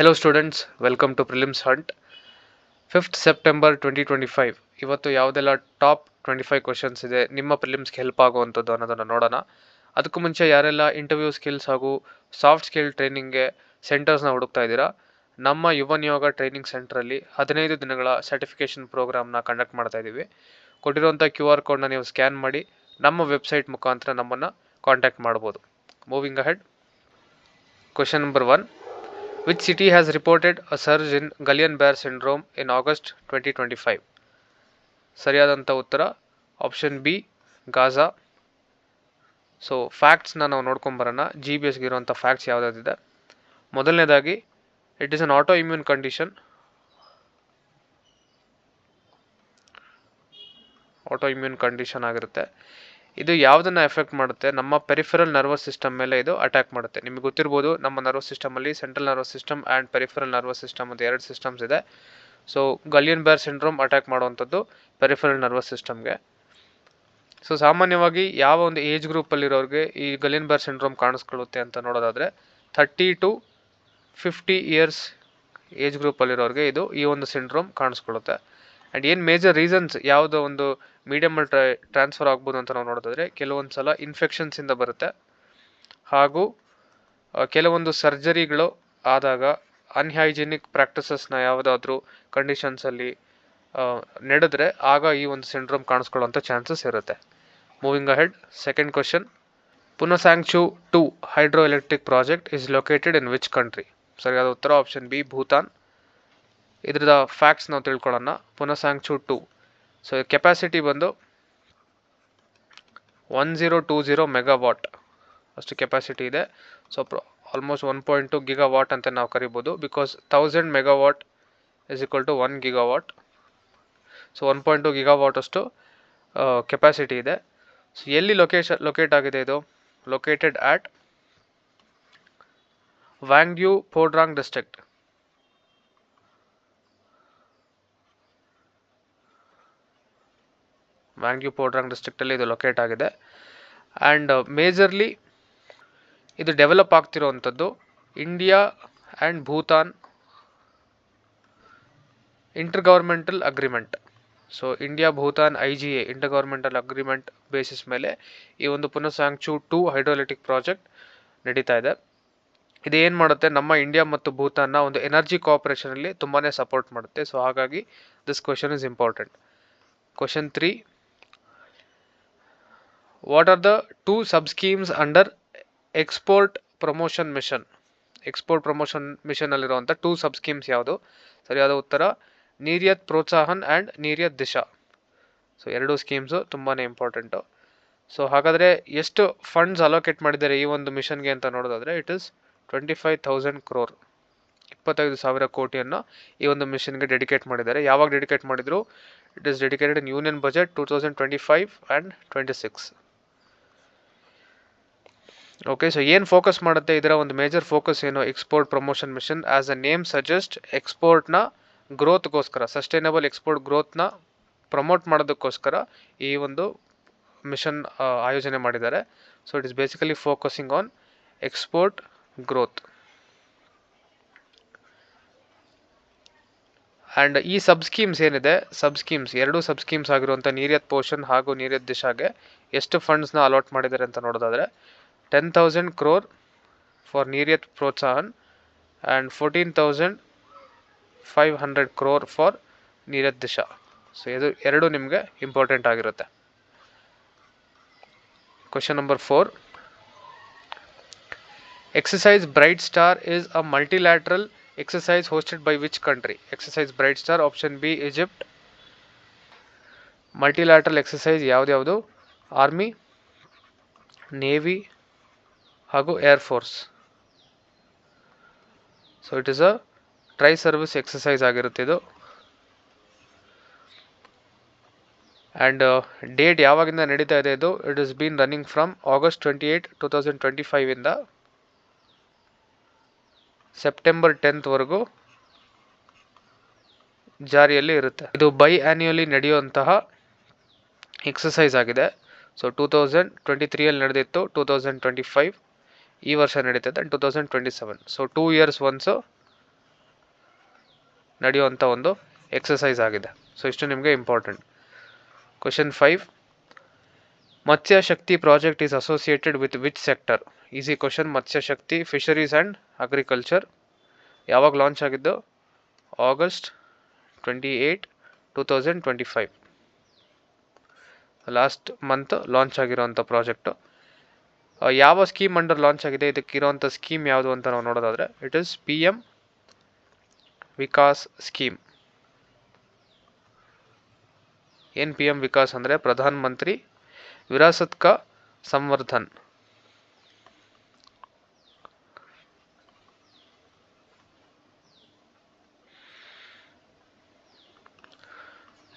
Hello students welcome to prelims hunt fifth September twenty twenty five ಇವತ್ತು ಯಾವುದೆಲ್ಲ top twenty five questions ಇದೆ, ನಿಮ್ಮ ಪ್ರಿಲಿಮ್ಸ್ಗೆ help ಆಗುವಂಥದ್ದು ಅನ್ನೋದನ್ನು ನೋಡೋಣ. ಅದಕ್ಕೂ ಮುಂಚೆ ಯಾರೆಲ್ಲ ಇಂಟರ್ವ್ಯೂ ಸ್ಕಿಲ್ಸ್ ಹಾಗೂ ಸಾಫ್ಟ್ ಸ್ಕಿಲ್ ಟ್ರೈನಿಂಗ್ಗೆ ಸೆಂಟರ್ಸ್ನ ಹುಡುಕ್ತಾ ಇದ್ದೀರಾ, ನಮ್ಮ ಯುವ ನಿಯೋಗ ಟ್ರೈನಿಂಗ್ ಸೆಂಟ್ರಲ್ಲಿ ಹದಿನೈದು ದಿನಗಳ ಸರ್ಟಿಫಿಕೇಷನ್ ಪ್ರೋಗ್ರಾಮ್ನ ಕಂಡಕ್ಟ್ ಮಾಡ್ತಾ ಇದ್ದೀವಿ. ಕೊಟ್ಟಿರುವಂಥ ಕ್ಯೂ ಆರ್ ಕೋಡ್ನ ನೀವು ಸ್ಕ್ಯಾನ್ ಮಾಡಿ, ನಮ್ಮ ವೆಬ್ಸೈಟ್ ಮುಖಾಂತರ ನಮ್ಮನ್ನು ಕಾಂಟ್ಯಾಕ್ಟ್ ಮಾಡ್ಬೋದು. Moving ahead question number one reported a surge in Guillain Barre syndrome in August twenty twenty five ಸರಿಯಾದಂಥ ಉತ್ತರ ಆಪ್ಷನ್ ಬಿ ಗಾಜಾ ಸೊ ಫ್ಯಾಕ್ಟ್ಸ್ನ ನಾವು ನೋಡ್ಕೊಂಬರೋಣ ಜಿ ಬಿ ಎಸ್ಗೆ ಇರುವಂಥ ಫ್ಯಾಕ್ಟ್ಸ್ ಯಾವುದಾದಿದೆ ಮೊದಲನೇದಾಗಿ it is an autoimmune condition autoimmune condition ಆಗಿರುತ್ತೆ. ಇದು ಯಾವುದನ್ನು ಎಫೆಕ್ಟ್ ಮಾಡುತ್ತೆ? ನಮ್ಮ ಪೆರಿಫರಲ್ ನರ್ವಸ್ ಸಿಸ್ಟಮ್ ಮೇಲೆ ಇದು ಅಟ್ಯಾಕ್ ಮಾಡುತ್ತೆ. ನಿಮಗೆ ಗೊತ್ತಿರ್ಬೋದು, ನಮ್ಮ nervous ಸಿಸ್ಟಮಲ್ಲಿ central nervous system and peripheral nervous system ಅಂತ ಎರಡು ಸಿಸ್ಟಮ್ಸ್ ಇದೆ. So Guillain Barre syndrome attack ಮಾಡುವಂಥದ್ದು ಪೆರಿಫರಲ್ ನರ್ವಸ್ ಸಿಸ್ಟಮ್ಗೆ ಸೊ ಸಾಮಾನ್ಯವಾಗಿ ಯಾವ ಒಂದು ಏಜ್ ಗ್ರೂಪಲ್ಲಿರೋರಿಗೆ ಈ ಗಲಿಯನ್ ಬ್ಯಾರ್ ಸಿಂಡ್ರೋಮ್ ಕಾಣಿಸ್ಕೊಳ್ಳುತ್ತೆ ಅಂತ ನೋಡೋದಾದರೆ thirty to fifty years age ಗ್ರೂಪಲ್ಲಿರೋರಿಗೆ ಇದು ಈ ಒಂದು ಸಿಂಡ್ರೋಮ್ ಕಾಣಿಸ್ಕೊಳ್ಳುತ್ತೆ. ಆ್ಯಂಡ್ ಏನು ಮೇಜರ್ ರೀಸನ್ಸ್ ಯಾವುದೋ ಒಂದು ಮೀಡಿಯಮಲ್ಲಿ ಟ್ರಾ ಟ್ರಾನ್ಸ್ಫರ್ ಆಗ್ಬೋದು ಅಂತ ನಾವು ನೋಡೋದಾದರೆ ಕೆಲವೊಂದು ಸಲ ಇನ್ಫೆಕ್ಷನ್ಸಿಂದ ಬರುತ್ತೆ. ಹಾಗೂ ಕೆಲವೊಂದು ಸರ್ಜರಿಗಳು ಆದಾಗ ಅನ್ಹೈಜಿನಿಕ್ ಪ್ರಾಕ್ಟಿಸಸ್ನ ಯಾವುದಾದ್ರೂ ಕಂಡೀಷನ್ಸಲ್ಲಿ ನಡೆದ್ರೆ ಆಗ ಈ ಒಂದು ಸಿಂಡ್ರೋಮ್ ಕಾಣಿಸ್ಕೊಳ್ಳೋಂಥ ಚಾನ್ಸಸ್ ಇರುತ್ತೆ. Moving ahead second question Punatsangchhu two hydro electric project is located in which country ಸರಿಯಾದ ಉತ್ತರ ಆಪ್ಷನ್ ಬಿ ಭೂತಾನ್. ಇದ್ರದ ಫ್ಯಾಕ್ಟ್ಸ್ ನಾವು ತಿಳ್ಕೊಳ್ಳೋಣ. Punatsangchhu two so capacity ಬಂದು one zero two zero megawatt ಅಷ್ಟು ಕೆಪಾಸಿಟಿ ಇದೆ. So almost one point two gigawatt ಅಂತ ನಾವು ಕರಿಬೋದು. Because thousand megawatt is equal to one gigawatt so one point two gigawatt ಅಷ್ಟು ಕೆಪಾಸಿಟಿ ಇದೆ. ಸೊ ಎಲ್ಲಿ location locate ಆಗಿದೆ ಇದು? Located at Wangdue Phodrang district Wangdue Phodrang ಡಿಸ್ಟ್ರಿಕ್ಟಲ್ಲಿ ಇದು ಲೊಕೇಟ್ ಆಗಿದೆ. ಆ್ಯಂಡ್ ಮೇಜರ್ಲಿ ಇದು develop ಆಗ್ತಿರೋವಂಥದ್ದು India and Bhutan intergovernmental agreement so India Bhutan I G A intergovernmental agreement basis ಮೇಲೆ ಈ ಒಂದು ಪುನಃಸಾಂಗ್ಚು ಟು ಹೈಡ್ರೋಲೆಟಿಕ್ ಪ್ರಾಜೆಕ್ಟ್ ನಡೀತಾ ಇದೆ. ಇದು ಏನು ಮಾಡುತ್ತೆ? ನಮ್ಮ ಇಂಡಿಯಾ ಮತ್ತು ಭೂತಾನ್ನ ಒಂದು ಎನರ್ಜಿ ಕೋಆಪರೇಷನಲ್ಲಿ ತುಂಬಾ ಸಪೋರ್ಟ್ ಮಾಡುತ್ತೆ. ಸೊ ಹಾಗಾಗಿ this question is important question three what are the two sub schemes under export promotion mission export promotion ಮಿಷನಲ್ಲಿರುವಂಥ two sub schemes ಯಾವುದು? ಸರಿಯಾದ ಉತ್ತರ, ನೀರಿಯತ್ ಪ್ರೋತ್ಸಾಹನ್ ಆ್ಯಂಡ್ ನೀರಿಯತ್ ದಿಶಾ. ಸೊ ಎರಡು ಸ್ಕೀಮ್ಸು ತುಂಬಾ ಇಂಪಾರ್ಟೆಂಟು ಸೊ ಹಾಗಾದರೆ ಎಷ್ಟು ಫಂಡ್ಸ್ ಅಲೋಕೇಟ್ ಮಾಡಿದ್ದಾರೆ ಈ ಒಂದು ಮಿಷನ್ಗೆ ಅಂತ ನೋಡೋದಾದರೆ it is twenty five thousand crore ಇಪ್ಪತ್ತೈದು ಸಾವಿರ ಕೋಟಿಯನ್ನು ಈ ಒಂದು ಮಿಷನ್ಗೆ ಡೆಡಿಕೇಟ್ ಮಾಡಿದ್ದಾರೆ. ಯಾವಾಗ ಡೆಡಿಕೇಟ್ ಮಾಡಿದರು? It is dedicated in union budget two thousand twenty five and twenty six okay so ಏನು ಫೋಕಸ್ ಮಾಡುತ್ತೆ? ಇದರ ಒಂದು ಮೇಜರ್ ಫೋಕಸ್ ಏನು? Export promotion mission as a name suggest ಎಕ್ಸ್ಪೋರ್ಟ್ನ ಗ್ರೋತ್ಗೋಸ್ಕರ ಸಸ್ಟೈನಬಲ್ ಎಕ್ಸ್ಪೋರ್ಟ್ ಗ್ರೋತ್ನ ಪ್ರಮೋಟ್ ಮಾಡೋದಕ್ಕೋಸ್ಕರ ಈ ಒಂದು ಮಿಷನ್ ಆಯೋಜನೆ ಮಾಡಿದ್ದಾರೆ. So it is basically focusing on export growth and ಈ ಸಬ್ ಸ್ಕೀಮ್ಸ್ ಏನಿದೆ? ಸಬ್ ಸ್ಕೀಮ್ಸ್ ಎರಡೂ ಸಬ್ ಸ್ಕೀಮ್ಸ್ ಆಗಿರುವಂಥ ನೀರಿಯತ್ ಪೋಷನ್ ಹಾಗೂ ನೀರಿಯತ್ ದಿಶಾಗೆ ಎಷ್ಟು ಫಂಡ್ಸ್ನ ಅಲಾಟ್ ಮಾಡಿದ್ದಾರೆ ಅಂತ ನೋಡೋದಾದರೆ ten thousand crore for Niryat Protsahan and fourteen thousand five hundred crore for Niryat Disha so ಇದು ಎರಡು ನಿಮಗೆ ಇಂಪಾರ್ಟೆಂಟ್ ಆಗಿರುತ್ತೆ. Question number four exercise bright star is a multilateral exercise hosted by which country exercise bright star option B Egypt multilateral exercise ಯಾವ್ದ್ಯಾವುದು army navy ಹಾಗೂ air force so it is a tri service exercise ಆಗಿರುತ್ತೆ ಇದು. And date ಯಾವಾಗಿಂದ ನಡೀತಾ ಇದೆ ಇದು? It is been running from August twenty eight two thousand twenty ಫೈವಿಂದ September ಟೆಂತ್ವರೆಗೂ ಜಾರಿಯಲ್ಲಿ ಇರುತ್ತೆ. ಇದು ಬೈ ಆ್ಯನ್ಯಲಿ ನಡೆಯುವಂತಹ ಎಕ್ಸಸೈಸ್ ಆಗಿದೆ. ಸೊ ಟೂ ತೌಸಂಡ್ ಟ್ವೆಂಟಿ ತ್ರೀಯಲ್ಲಿ ನಡೆದಿತ್ತು. ಟೂ ತೌಸಂಡ್ ಟ್ವೆಂಟಿ ಫೈವ್ ಈ ವರ್ಷ ನಡೀತದೆ two thousand twenty seven so two years once ನಡೆಯುವಂಥ ಒಂದು ಎಕ್ಸಸೈಸ್ ಆಗಿದೆ. ಸೊ ಇಷ್ಟು ನಿಮಗೆ important question five Matsya Shakti project is associated with which sector easy question Matsya Shakti fisheries and agriculture ಯಾವಾಗ launch ಆಗಿದ್ದು? August twenty eight two thousand twenty five last month launch ಆಗಿರೋಂಥ project ಯಾವ scheme under launch ಆಗಿದೆ? ಇದಕ್ಕಿರುವಂಥ scheme ಯಾವುದು ಅಂತ ನಾವು ನೋಡೋದಾದರೆ it is P M Vikas scheme. ಏನು ಪಿ ಎಂ ವಿಕಾಸ್ ಅಂದರೆ? ಪ್ರಧಾನ ಮಂತ್ರಿ ವಿರಾಸತ್ಕ ಸಂವರ್ಧನ್.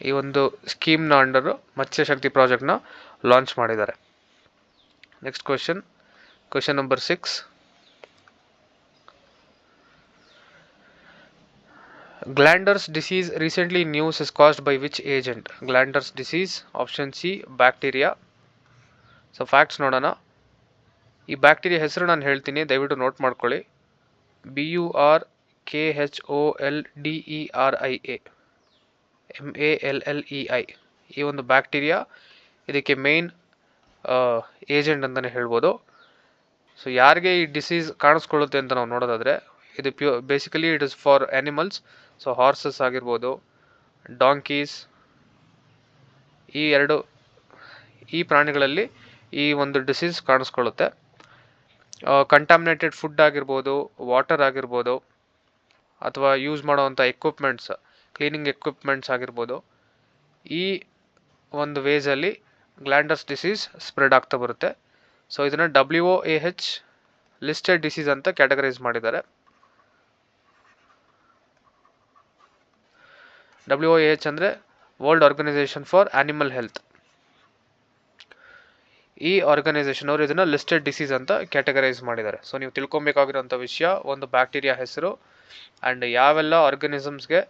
ಈ ಒಂದು ಸ್ಕೀಮ್ನ ಅಂಡರು ಮತ್ಸ್ಯಶಕ್ತಿ ಪ್ರಾಜೆಕ್ಟ್ನ ಲಾಂಚ್ ಮಾಡಿದ್ದಾರೆ. Next question question number six glanders disease recently news is caused by which agent glanders disease option C bacteria so facts ನೋಡೋಣ. ಈ ಬ್ಯಾಕ್ಟೀರಿಯಾ ಹೆಸರು ನಾನು ಹೇಳ್ತೀನಿ, ದಯವಿಟ್ಟು ನೋಟ್ ಮಾಡ್ಕೊಳ್ಳಿ. B U R K H O L D E R I A M A L L E I ಈ ಒಂದು bacteria ಇದಕ್ಕೆ ಮೇನ್ ಏಜೆಂಟ್ ಅಂತಲೇ ಹೇಳ್ಬೋದು. ಸೊ ಯಾರಿಗೆ ಈ ಡಿಸೀಸ್ ಕಾಣಿಸ್ಕೊಳ್ಳುತ್ತೆ ಅಂತ ನಾವು ನೋಡೋದಾದರೆ, ಇದು PU basically it is for animals so horses ಆಗಿರ್ಬೋದು ಡಾಂಕೀಸ್ ಈ ಎರಡು, ಈ ಪ್ರಾಣಿಗಳಲ್ಲಿ ಈ ಒಂದು ಡಿಸೀಸ್ ಕಾಣಿಸ್ಕೊಳ್ಳುತ್ತೆ. ಕಂಟಾಮಿನೇಟೆಡ್ ಫುಡ್ ಆಗಿರ್ಬೋದು ವಾಟರ್ ಆಗಿರ್ಬೋದು, ಅಥವಾ ಯೂಸ್ ಮಾಡೋವಂಥ ಎಕ್ವಿಪ್ಮೆಂಟ್ಸ್ ಕ್ಲೀನಿಂಗ್ ಎಕ್ವಿಪ್ಮೆಂಟ್ಸ್ ಆಗಿರ್ಬೋದು, ಈ ಒಂದು ವೇಸಲ್ಲಿ ಗ್ಲ್ಯಾಂಡರ್ಸ್ ಡಿಸೀಸ್ ಸ್ಪ್ರೆಡ್ ಆಗ್ತಾ ಬರುತ್ತೆ. ಸೊ ಇದನ್ನು W O A H listed disease ಅಂತ ಕ್ಯಾಟಗರೈಸ್ ಮಾಡಿದ್ದಾರೆ. ಡಬ್ಲ್ಯೂ ಒ ಎ ಹೆಚ್ ಅಂದರೆ world organisation for animal health ಈ ಆರ್ಗನೈಸೇಷನ್ ಅವರು ಇದನ್ನು ಲಿಸ್ಟೆಡ್ ಡಿಸೀಸ್ ಅಂತ ಕ್ಯಾಟಗರೈಸ್ ಮಾಡಿದ್ದಾರೆ. ಸೊ ನೀವು ತಿಳ್ಕೊಬೇಕಾಗಿರೋಂಥ ವಿಷಯ, ಒಂದು ಬ್ಯಾಕ್ಟೀರಿಯಾ ಹೆಸರು ಆ್ಯಂಡ್ ಯಾವೆಲ್ಲ ಆರ್ಗನಿಸಮ್ಸ್ಗೆ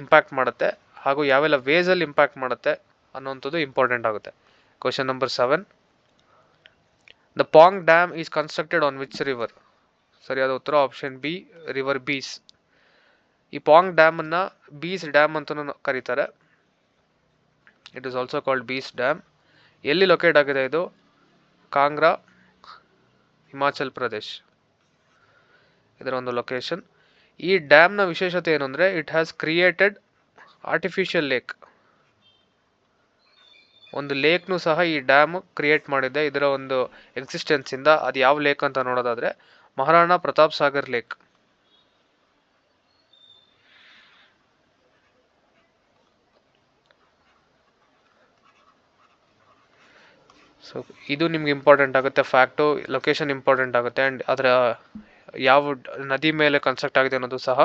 ಇಂಪ್ಯಾಕ್ಟ್ ಮಾಡುತ್ತೆ, ಹಾಗೂ ಯಾವೆಲ್ಲ ವೇಸಲ್ಲಿ ಇಂಪ್ಯಾಕ್ಟ್ ಮಾಡುತ್ತೆ ಅನ್ನೋವಂಥದ್ದು ಇಂಪಾರ್ಟೆಂಟ್ ಆಗುತ್ತೆ. Question number seven the Pong dam is constructed on which river ಸರಿಯಾದ ಉತ್ತರ ಆಪ್ಷನ್ ಬಿ ರಿವರ್ ಬೀಸ್ ಈ ಪಾಂಗ್ ಡ್ಯಾಮನ್ನು ಬೀಸ್ ಡ್ಯಾಮ್ ಅಂತಲೂ ಕರೀತಾರೆ. It is also called Beas dam ಎಲ್ಲಿ ಲೊಕೇಟ್ ಆಗಿದೆ ಇದು? ಕಾಂಗ್ರಾ ಹಿಮಾಚಲ್ ಪ್ರದೇಶ್ ಇದರ ಒಂದು ಲೊಕೇಶನ್ ಈ ಡ್ಯಾಮ್ನ ವಿಶೇಷತೆ ಏನು it has created artificial lake ಒಂದು ಲೇಕ್ನು ಸಹ ಈ ಡ್ಯಾಮ್ ಕ್ರಿಯೇಟ್ ಮಾಡಿದೆ. ಇದರ ಒಂದು ಎಕ್ಸಿಸ್ಟೆನ್ಸಿಂದ ಅದು ಯಾವ ಲೇಕ್ ಅಂತ ನೋಡೋದಾದರೆ ಮಹಾರಾಣಾ ಪ್ರತಾಪ್ ಸಾಗರ್ ಲೇಕ್. ಸೊ, ಇದು ನಿಮ್ಗೆ ಇಂಪಾರ್ಟೆಂಟ್ ಆಗುತ್ತೆ, ಫ್ಯಾಕ್ಟು, ಲೊಕೇಶನ್ ಇಂಪಾರ್ಟೆಂಟ್ ಆಗುತ್ತೆ ಆ್ಯಂಡ್ ಅದರ ಯಾವ ನದಿ ಮೇಲೆ ಕನ್ಸ್ಟ್ರಕ್ಟ್ ಆಗಿದೆ ಅನ್ನೋದು ಸಹ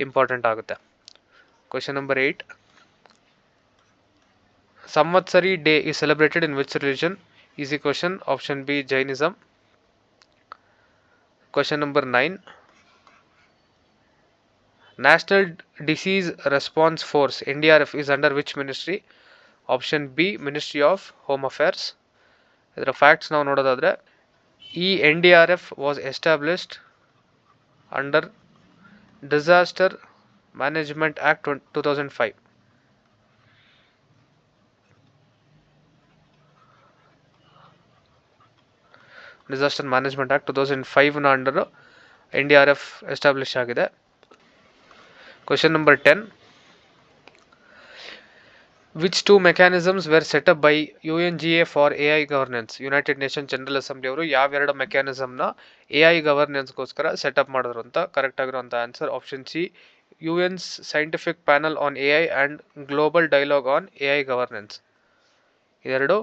ಇಂಪಾರ್ಟೆಂಟ್ ಆಗುತ್ತೆ. Question number eight. Samvatsari day is celebrated in which religion easy question option b jainism question number 9 national disease response force ndrf is under which ministry option b ministry of home affairs ಇದರ facts ನಾವು ನೋಡೋದಾದರೆ ಈ N D R F was established under disaster disaster management act two thousand ಫೈವ್ನ under N D R F establish ಆಗಿದೆ. Question number ten which two mechanisms were set up by U N G A for A I governance united nation general assembly ಅವರು ಯಾವೆರಡು ಮೆಕ್ಯಾನಿಸಮ್ನ A I ಗವರ್ನೆನ್ಸ್ಗೋಸ್ಕರ set up ಮಾಡಿದ್ರು ಅಂತ correct ಆಗಿರುವಂಥ answer option C U N's scientific panel on A I and global dialogue on A I governance ಇದೆರಡು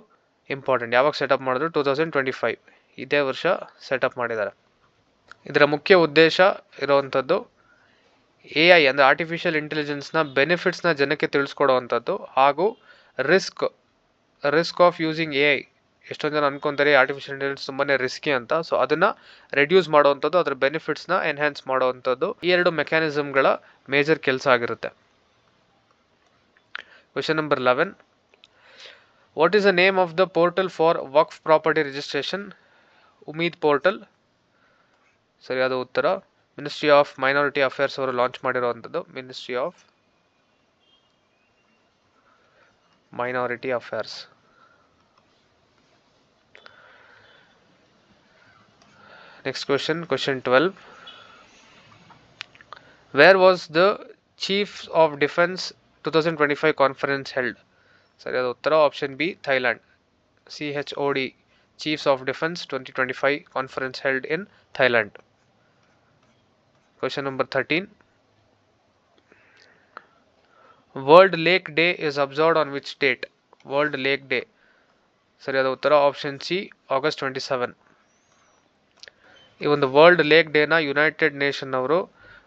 important ಯಾವಾಗ set up ಮಾಡಿದ್ರು? ಟೂ ತೌಸಂಡ್ ಟ್ವೆಂಟಿ ಫೈವ್ ಇದೇ ವರ್ಷ ಸೆಟಪ್ ಮಾಡಿದ್ದಾರೆ. ಇದರ ಮುಖ್ಯ ಉದ್ದೇಶ ಇರುವಂಥದ್ದು ಎ ಐ ಅಂದರೆ ಆರ್ಟಿಫಿಷಿಯಲ್ ಇಂಟೆಲಿಜೆನ್ಸ್ನ ಬೆನಿಫಿಟ್ಸ್ನ ಜನಕ್ಕೆ ತಿಳಿಸ್ಕೊಡುವಂಥದ್ದು ಹಾಗೂ risk risk of using A I ಎಷ್ಟೊಂದು ಜನ ಅನ್ಕೊಂತಾರೆ ಆರ್ಟಿಫಿಷಿಯಲ್ ಇಂಟೆಲಿಜೆನ್ಸ್ ತುಂಬಾ ರಿಸ್ಕಿ ಅಂತ. ಸೊ ಅದನ್ನು ರೆಡ್ಯೂಸ್ ಮಾಡುವಂಥದ್ದು, ಅದರ ಬೆನಿಫಿಟ್ಸ್ನ ಎನ್ಹ್ಯಾನ್ಸ್ ಮಾಡುವಂಥದ್ದು ಈ ಎರಡು ಮೆಕ್ಯಾನಿಸಮ್ಗಳ ಮೇಜರ್ ಕೆಲಸ ಆಗಿರುತ್ತೆ. Question number eleven what is the name of the portal for Waqf property registration Umeed portal. ಸರಿಯಾದ ಉತ್ತರ. ಮಿನಿಸ್ಟ್ರಿ ಆಫ್ ಮೈನಾರಿಟಿ ಅಫೇರ್ಸ್ ಅವರು ಲಾಂಚ್ ಮಾಡಿರುವಂಥದ್ದು. Ministry of minority affairs next question question twelve where was the chief of defence two thousand twenty five conference held ಸರಿಯಾದ ಉತ್ತರ option B Thailand C H O D defence twenty twenty five conference held in Thailand question number thirteen world lake day is observed on which date world lake day ಸರಿಯಾದ ಉತ್ತರ option C August twenty seven ಈ ಒಂದು world lake ಡೇನ united nation ಅವರು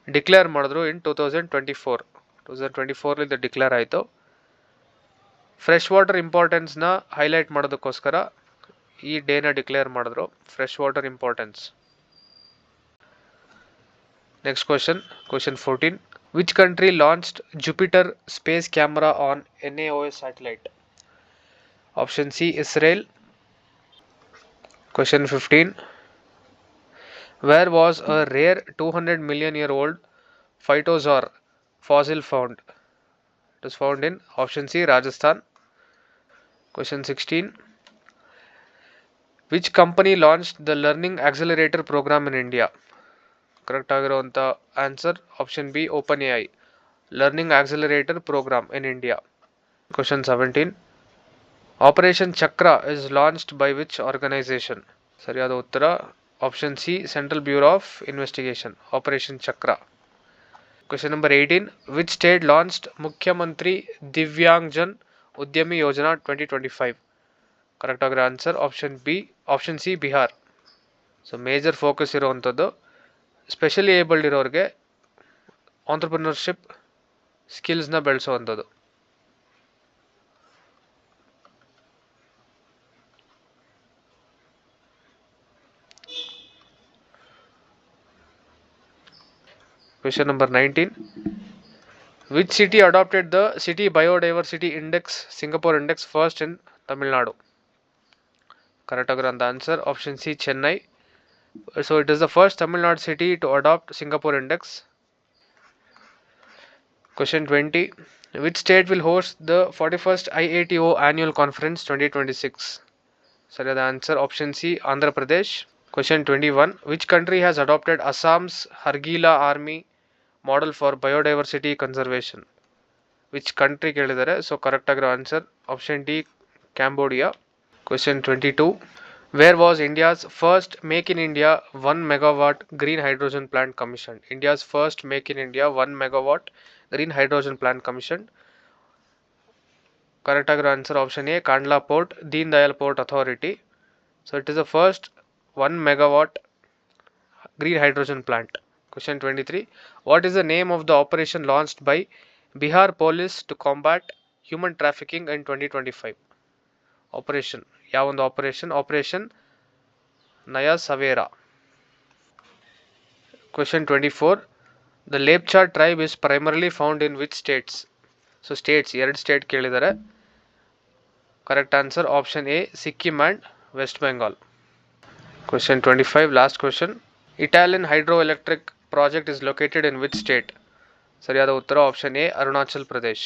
declare ಮಾಡಿದ್ರು in two thousand twenty four two thousand twenty ಫೋರ್ಲಿ ಇದು declare ಆಯಿತು. Fresh water ಇಂಪಾರ್ಟೆನ್ಸ್ನ ಹೈಲೈಟ್ ಮಾಡೋದಕ್ಕೋಸ್ಕರ ಈ ಡೇನ ಡಿಕ್ಲೇರ್ ಮಾಡಿದ್ರು. Fresh water importance next question question fourteen which country launched Jupiter space camera on N A O S satellite option C Israel question fifteen where was a rare 200 million year old phytosaur fossil found? It was found in option c, rajasthan. Question 16 which company launched the learning accelerator program in india? Correct ಆಗಿರುವಂಥ answer option B open A I learning accelerator program in India question seventeen operation Chakra is launched by which organisation ಸರಿಯಾದ ಉತ್ತರ option C central bureau of investigation operation Chakra question number eighteen which state launched Mukhyamantri Divyangjan Udyami Yojana twenty twenty five correct ಆಗಿರೋ answer option B option C Bihar so major focus ಇರುವಂಥದ್ದು specially abled ಇರೋರಿಗೆ entrepreneurship ಸ್ಕಿಲ್ಸ್ನ ಬೆಳೆಸುವಂಥದ್ದು Question number 19. Which city adopted the City Biodiversity Index, Singapore Index first in Tamil Nadu? Correct answer option C Chennai. So it is the first Tamil Nadu city to adopt Singapore Index. Question 20. Which state will host the 41st IATO Annual Conference 2026? Sorry, the answer option C Andhra Pradesh. Question 21. Which country has adopted Assam's Hargila Army model for biodiversity conservation? Which country ಕೇಳಿದ್ದಾರೆ so correct ಆಗಿರೋ answer option D Cambodia Question 22. Where was India's first Make in India 1 megawatt green hydrogen plant commissioned? India's first Make in India 1 megawatt green hydrogen plant commissioned. Correct answer option A Kandla Port, Deen Dayal Port Authority. So it is the first 1 megawatt green hydrogen plant. Question 23. What is the name of the operation launched by Bihar Police to combat human trafficking in 2025? Operation. ಯಾವ ಒಂದು operation operation Naya Savera question twenty four the Lepcha tribe is primarily found in which states so states ಎರಡು state ಕೇಳಿದ್ದಾರೆ. Correct answer option A Sikkim and West Bengal question twenty five last question Etalin hydro electric project is located in which state ಸರಿಯಾದ ಉತ್ತರ option A Arunachal Pradesh